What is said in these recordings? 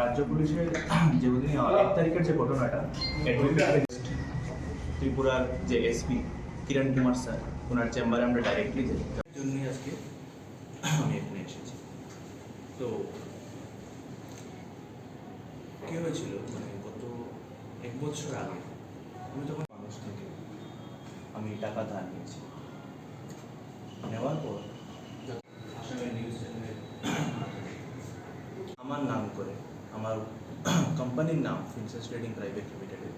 রাজ্য পুলিশের যে যেদিন এক তারিখের যে ঘটনাটা ত্রিপুরার যে এসপি কিরণ কুমার স্যার ওনার চেম্বারে আমরা ডাইরেক্টলি যাই। তার জন্যই আজকে আমি এখানে এসেছি। তো কী হয়েছিল? মানে গত এক বছর আগে আমি তখন মানুষ থেকে আমি টাকা ধার নিয়েছি। নেওয়ার পর আসামের নিউজ চ্যানেলের আমার নাম করে আমার কোম্পানির নাম ফিনসেস ট্রেডিং প্রাইভেট লিমিটেডের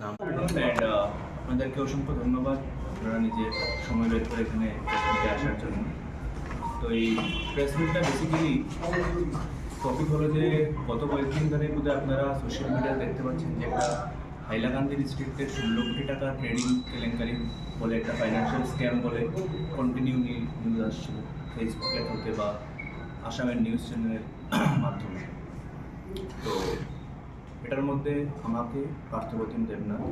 নাম। অ্যান্ড আপনাদেরকে অসংখ্য ধন্যবাদ আপনারা নিজে সময় বের করে এখানে আসার জন্য। তো এই প্রেস মিটটা বেসিক্যালি টপিক হলো যে গত কয়েকদিন ধরে বোধহয় আপনারা সোশ্যাল মিডিয়া দেখতে পাচ্ছেন যে একটা হাইলাকান্দি ডিস্ট্রিক্টের ষোলো কোটি টাকা ট্রেডিং কেলেঙ্কারি বলে একটা ফাইন্যান্সিয়াল স্ক্যাম বলে কন্টিনিউ নিউজ আসছিল ফেসবুকে হতে বা আসামের নিউজ চ্যানেলের মাধ্যমে। তো এটার মধ্যে আমাকে পার্থপ্রতিম দেবনাথ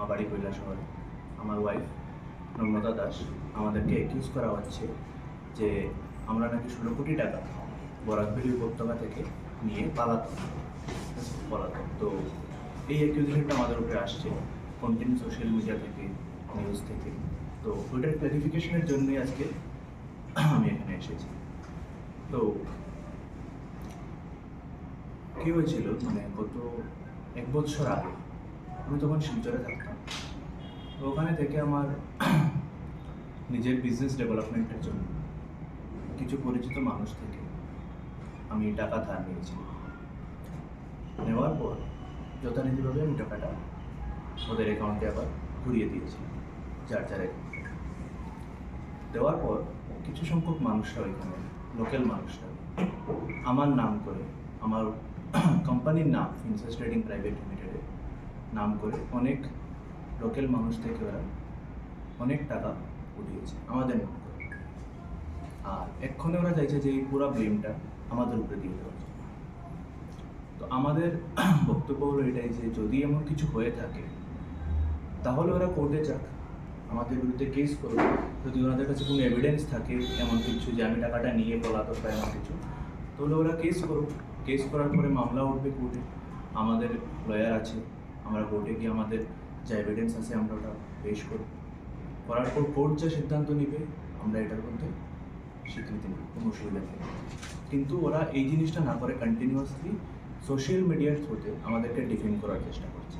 আমার বাড়ি শহরে আমার ওয়াইফ নম্রতা দাস আমাদেরকে একিউজ করা হচ্ছে যে আমরা নাকি ষোলো কোটি টাকা বরাকবেলি উপত্যকা থেকে নিয়ে পালাতাম পলাতক। তো এই অ্যাকিউজেশনটা আমাদের উপরে আসছে কন্টিনিউ সোশ্যাল মিডিয়া থেকে নিউজ থেকে। তো ওইটার ক্লারিফিকেশনের জন্যই আজকে আমি এখানে এসেছি। তো কী হয়েছিল? মানে গত এক বছর আগে আমি তখন শিলচরে থাকতাম। তো ওখানে থেকে আমার নিজের বিজনেস ডেভেলপমেন্টের জন্য কিছু পরিচিত মানুষ থেকে আমি টাকা ধার নিয়েছি। নেওয়ার পর যথারীতিভাবে আমি টাকাটা ওদের অ্যাকাউন্টে আবার ঘুরিয়ে দিয়েছি, যার যার দেওয়ার পর কিছু সংখ্যক মানুষরা ওইখানে লোকাল মানুষরা আমার নাম করে, আমার কোম্পানির নাম ফিনসেস ট্রেডিং প্রাইভেট লিমিটেডের নাম করে অনেক লোকাল মানুষ থেকে ওরা অনেক টাকা উঠিয়েছে, আমাদের নাম করে। আর এক্ষণে ওরা চাইছে যে এই পুরো ব্লেমটা আমাদের উপরে দিয়ে দেওয়া। তো আমাদের বক্তব্য হলো এটাই যে যদি এমন কিছু হয়ে থাকে, তাহলে ওরা কোর্টে যাক। আমাদের বিরুদ্ধে কেস করুক। যদি ওনাদের কাছে কোনো এভিডেন্স থাকে এমন কিছু যে আমি টাকাটা নিয়ে পলাতক বা এমন কিছু, তাহলে ওরা কেস করুক। কেস করার পরে মামলা উঠবে কোর্টে। আমাদের লয়ার আছে, আমরা কোর্টে গিয়ে আমাদের যা এভিডেন্স আছে আমরা ওটা পেশ করব। করার পর কোর্ট যা সিদ্ধান্ত নিবে, আমরা এটার মধ্যে স্বীকৃতি নেব, কোনো অসুবিধা নেই। কিন্তু ওরা এই জিনিসটা না করে কন্টিনিউয়াসলি সোশ্যাল মিডিয়ার থ্রুতে আমাদেরকে ডিফেন্ড করার চেষ্টা করছে।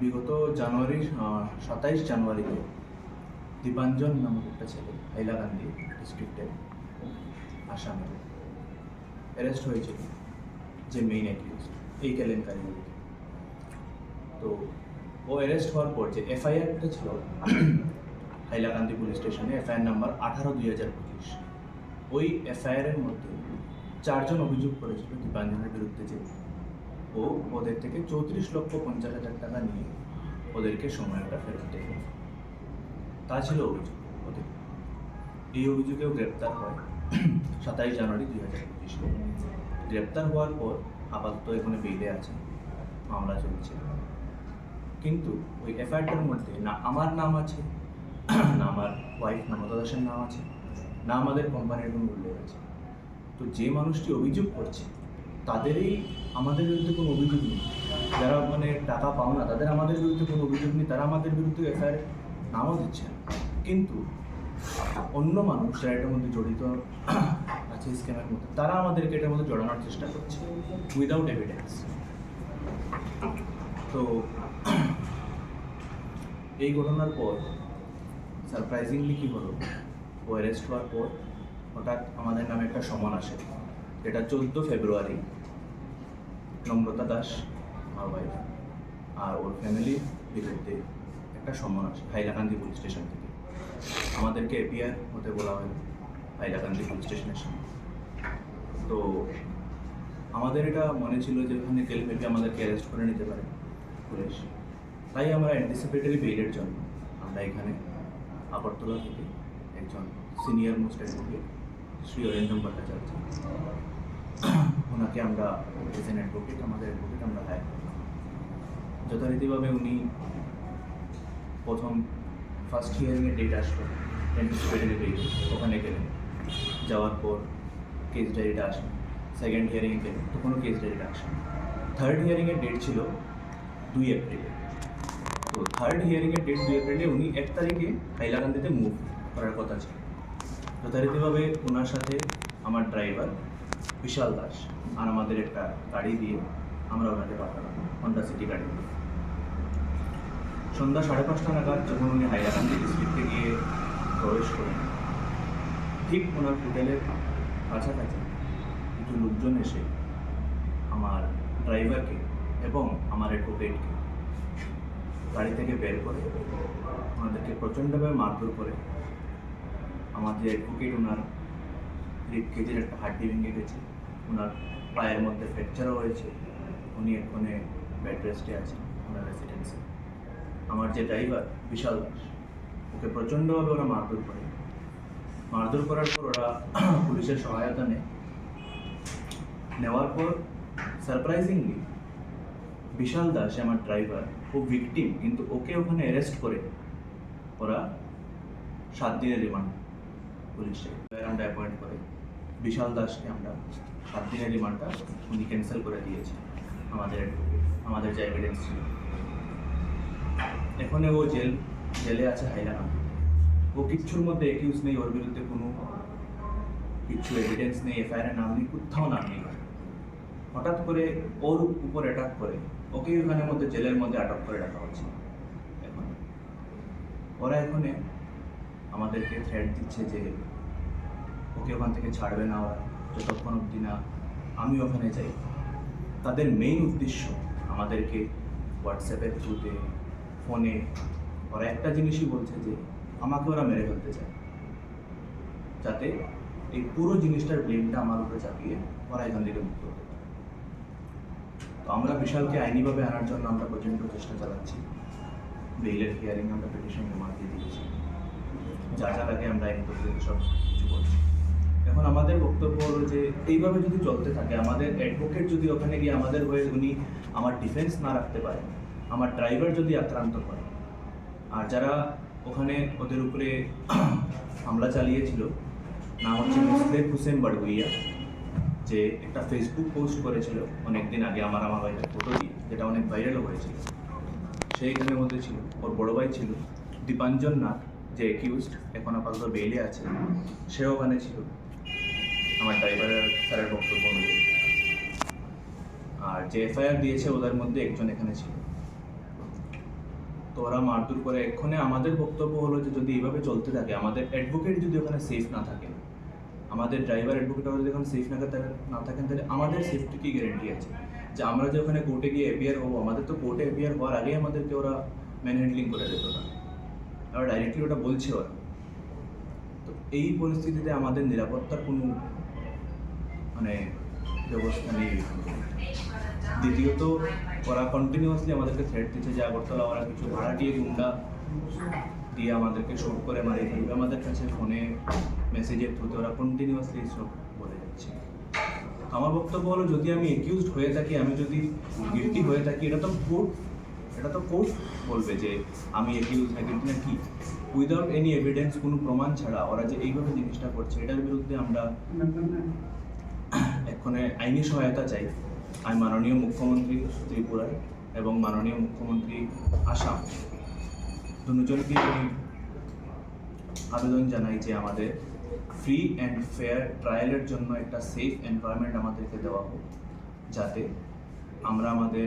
বিগত জানুয়ারি সাতাইশ জানুয়ারিতে দীপাঞ্জন নামক একটা ছেলে, হাইলাকান্দি ডিস্ট্রিক্টে আসামে। অ্যারেস্ট হয়েছিল যে মেইন অ্যাকিউজ এই কেলেঙ্কারি তো ও অ্যারেস্ট হওয়ার পর যে এফআইআরটা ছিল, Hailakandi police station FIR number আঠারো দুই হাজার পঁচিশ। ওই এফআইআরের মধ্যে চারজন অভিযোগ করেছিল দীপাঞ্জনের বিরুদ্ধে যে ও ওদের থেকে চৌত্রিশ লক্ষ পঞ্চাশ হাজার টাকা নিয়ে ওদেরকে সময়টা ফেরত দেয়। তা ছিল অভিযোগ। ওদের এই অভিযোগেও গ্রেপ্তার হয় সাতাইশ জানুয়ারি দুই হাজার পঁচিশে গ্রেপ্তার হওয়ার পর আপাতত এখানে বেইলে আছে, মামলা চলছে। কিন্তু ওই এফআইআরটার মধ্যে না আমার নাম আছে, না আমার ওয়াইফ নমতা দাসের নাম আছে, না আমাদের কোম্পানির কোনো উল্লেখ আছে। তো যে মানুষটি অভিযোগ করছে, তাদেরই আমাদের বিরুদ্ধে কোনো অভিযোগ নেই। যারা মানে টাকা পাও না তাদের আমাদের বিরুদ্ধে কোনো অভিযোগ নেই, তারা আমাদের বিরুদ্ধে এফআইআর নামও দিচ্ছে না। কিন্তু অন্য মানুষ যারা এটার মধ্যে জড়িত আছে স্ক্যামের মধ্যে, তারা আমাদেরকে এটার মধ্যে জড়ানোর চেষ্টা করছে উইদাউট এভিডেন্স তো এই ঘটনার পর সারপ্রাইজিংলি কী হলো? ও অ্যারেস্ট হওয়ার পর হঠাৎ আমাদের নামে একটা সমন আসে। যেটা চোদ্দ ফেব্রুয়ারি নম্রতা দাস, আমার ওয়াইফ আর ওর ফ্যামিলির বিরুদ্ধে একটা সমন আসে, হাইলাকান্দি পুলিশ স্টেশন থেকে। আমাদেরকে এপিআর হতে বলা হয় হাইলাকান্দি পুলিশ স্টেশনের সামনে। তো আমাদের এটা মনে ছিল যে ওখানে গেলে মেবি আমাদেরকে অ্যারেস্ট করে নিতে পারে পুলিশ। তাই আমরা অ্যান্টিসিপেটরি বেইলের জন্য আমরা এখানে আগরতলা থেকে একজন senior most advocate Shri Arindam Bhattacharya ওনাকে আমরা এজ এন অ্যাডভোকেট আমাদের অ্যাডভোকেট আমরা হায়ার যথারীতিভাবে উনি প্রথম ফার্স্ট হিয়ারিংয়ের ডেট আসলো অ্যান্টিসিপেটরি বেইল ওখানে গেলেন যাওয়ার পর কেস ডায়েরিটা আসে সেকেন্ড হিয়ারিংয়ে গেলে তখনও কেস ডায়েরিটা আসে থার্ড হিয়ারিংয়ের ডেট ছিল দুই এপ্রিলে তো থার্ড হিয়ারিংয়ের ডেট দুই এপ্রিলে উনি এক তারিখে হাইলাকান্দিতে মুভ করার কথা ছিল। যথারীতিভাবে ওনার সাথে আমার ড্রাইভার বিশাল দাস আর আমাদের একটা গাড়ি দিয়ে আমরা ওনাকে পাঠালাম হন্ডা সিটি গাড়ি দিয়ে। সন্ধ্যা সাড়ে পাঁচটা নাগাদ যখন উনি হাইলাকান্দি ডিস্ট্রিক্টে গিয়ে প্রবেশ করেন, ঠিক ওনার হোটেলের কাছাকাছি কিছু লোকজন এসে আমার ড্রাইভারকে এবং আমার অ্যাডভোকেটকে গাড়ি থেকে বের করে ওনাদেরকে প্রচণ্ডভাবে মারধর করে আমাদের অ্যাডভোকেট ওনার কেজির একটা হাড্ডি ভেঙে গেছে, ওনার পায়ের মধ্যে ফ্র্যাকচারও হয়েছে, উনি এক্ষণে বেড রেস্টে আছেন, ওনার রেসিডেন্সে আমার যে ড্রাইভার বিশাল দাস ওকে প্রচণ্ডভাবে ওরা মারধর করে। মারধর করার পর ওরা পুলিশের সহায়তা নেয়। নেওয়ার পর সারপ্রাইজিংলি বিশাল দাস আমার ড্রাইভার খুব ভিকটিম কিন্তু ওকে ওখানে অ্যারেস্ট করে ওরা সাত দিনের রিমান্ড পুলিশে আমরা অ্যাপয়েন্ট করে। বিশাল দাসকে আমরা সাত দিনের রিমান্ডটা উনি ক্যান্সেল করে দিয়েছে। আমাদের আমাদের যে এভিডেন্স ছিল। এখন ও জেল, জেলে আছে হাইলাকান্দি। ও কিচ্ছুর মধ্যে একিউজ নেই, ওর বিরুদ্ধে কোনো কিচ্ছু এভিডেন্স নেই এফআইআর নাম নেই, কোথাও নাম নেই। হঠাৎ করে ওর উপর অ্যাটাক করে ওকে ওখানের মধ্যে, জেলের মধ্যে আটক করে রাখা হচ্ছে। এখন ওরা এখানে আমাদেরকে থ্রেট দিচ্ছে যে ওকে ওখান থেকে ছাড়বে না ওরা, যতক্ষণ অবধি না আমি ওখানে যাই। তাদের মেইন উদ্দেশ্য আমাদেরকে হোয়াটসঅ্যাপের থ্রুতে ফোনে ওরা একটা জিনিসই বলছে যে আমাকে ওরা মেরে ফেলতে চায়। যাতে এই পুরো জিনিসটার ব্লেমটা আমার উপরে চাপিয়ে ওরা এখান থেকে মুক্ত হতে পারে। তো আমরা বিশালকে আইনিভাবে আনার জন্য আমরা প্রচণ্ড চেষ্টা চালাচ্ছি। বেইলের হিয়ারিং আমরা পিটিশন জমা দিয়ে দিয়েছি। যা যা লাগে আমরা আইন প্রক্রিয়াতে সব কিছু করছি। এখন আমাদের বক্তব্য হলো যে এইভাবে যদি চলতে থাকে, আমাদের অ্যাডভোকেট যদি ওখানে গিয়ে আমাদের হয়ে উনি আমার ডিফেন্স না রাখতে পারে আমার ড্রাইভার যদি আক্রান্ত করে। আর যারা ওখানে ওদের উপরে হামলা চালিয়েছিল, নাম হচ্ছে মুসলেক হুসেন বাড়গুইয়া যে একটা ফেসবুক পোস্ট করেছিল অনেকদিন আগে আমার আমার ভাইয়ের ফটো দিয়ে, যেটা অনেক ভাইরালও হয়েছিল। সেইখানের মধ্যে ছিল, ওর বড় ভাই ছিল, দীপাঞ্জন নাথ, যে একিউজড এখন আপাতত বেইলে আছে সেও ওখানে ছিল। আমার ড্রাইভারের স্যারের বক্তব্য অনুযায়ী। আর যে এফআইআর দিয়েছে, ওদের মধ্যে একজন এখানে ছিল। তো ওরা মারধর করে। এক্ষণে আমাদের বক্তব্য হলো যে যদি এইভাবে চলতে থাকে, আমাদের অ্যাডভোকেট যদি ওখানে সেফ না থাকে, আমাদের ড্রাইভার অ্যাডভোকেট যদি ওখানে সেফ না না থাকেন, তাহলে আমাদের সেফটি কি গ্যারেন্টি আছে? যে আমরা যে ওখানে কোর্টে গিয়ে এপিয়ার হব, আমাদের তো কোর্টে এপিয়ার হওয়ার আগেই আমাদেরকে ওরা ম্যান হ্যান্ডলিং করে দিত না আর ডাইরেক্টলি ওটা বলছে ওরা। তো এই পরিস্থিতিতে আমাদের নিরাপত্তার কোনো মানে নেই দ্বিতীয়ত, ওরা কন্টিনিউয়াসলি আমাদেরকে থ্রেট দিচ্ছে যে আগরতলা ওরা কিছু ভাড়াটিয়ে গুন্ডা দিয়ে আমাদেরকে শোট করে মারিয়ে ফেলবে। আমাদের কাছে ফোনে মেসেজের থ্রুতে ওরা কন্টিনিউয়াসলি সব বলে যাচ্ছে। আমার বক্তব্য হলো, যদি আমি একিউজড হয়ে থাকি, আমি যদি গিলটি হয়ে থাকি, এটা তো কোর্ট এটা তো কোর্ট বলবে যে আমি একিউজ গিলটি না কি? উইদাউট এনি এভিডেন্স কোনো প্রমাণ ছাড়া ওরা যে এইভাবে জিনিসটা করছে, এটার বিরুদ্ধে আমরা এক্ষণে আইনি সহায়তা চাই। আমি মাননীয় মুখ্যমন্ত্রী ত্রিপুরার এবং মাননীয় মুখ্যমন্ত্রী আসাম। দুজনকে আমি আবেদন জানাই যে আমাদের ফ্রি অ্যান্ড ফেয়ার ট্রায়ালের জন্য একটা সেফ এনভায়রনমেন্ট আমাদেরকে দেওয়া হোক, যাতে আমরা আমাদের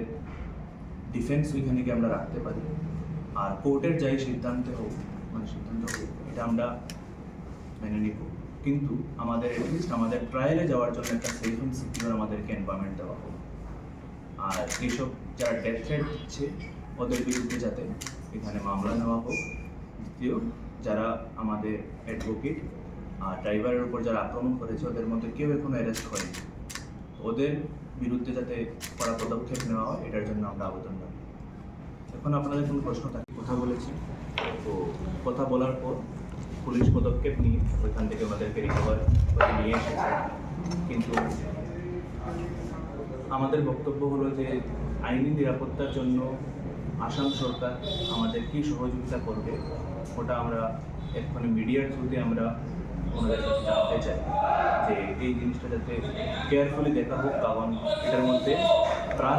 ডিফেন্স ওইখানে গিয়ে আমরা রাখতে পারি। আর কোর্টের যাই সিদ্ধান্তে হোক মানে সিদ্ধান্ত হোক, এটা আমরা মেনে নিব। কিন্তু আমাদের অ্যাটলিস্ট আমাদের ট্রায়ালে যাওয়ার জন্য একটা সেফ অ্যান্ড সিকিউর আমাদেরকে এনভায়রনমেন্ট দেওয়া হোক। আর এইসব যারা ডেথ থ্রেট ওদের বিরুদ্ধে যাতে এখানে মামলা নেওয়া হোক। দ্বিতীয়, যারা আমাদের অ্যাডভোকেট আর ড্রাইভারের উপর যারা আক্রমণ করেছে, ওদের মধ্যে কেউ এখনও অ্যারেস্ট হয়নি ওদের বিরুদ্ধে যাতে কড়া পদক্ষেপ নেওয়া হয়, এটার জন্য আমরা আবেদন রাখি এখন আপনাদের কোনো প্রশ্ন থাকে? কথা বলেছি। তো কথা বলার পর পুলিশ পদক্ষেপ নিয়ে ওইখান থেকে ওদেরকে রিকভার করে নিয়ে এসেছে। কিন্তু আমাদের বক্তব্য হলো যে আইনি নিরাপত্তার জন্য আসাম সরকার আমাদের কী সহযোগিতা করবে, ওটা আমরা এক্ষণে মিডিয়ার থ্রুতে আমরা ওনাদের কাছে জানতে চাই। যে এই জিনিসটা যাতে কেয়ারফুলি দেখা হোক, কারণ এটার মধ্যে প্রাণ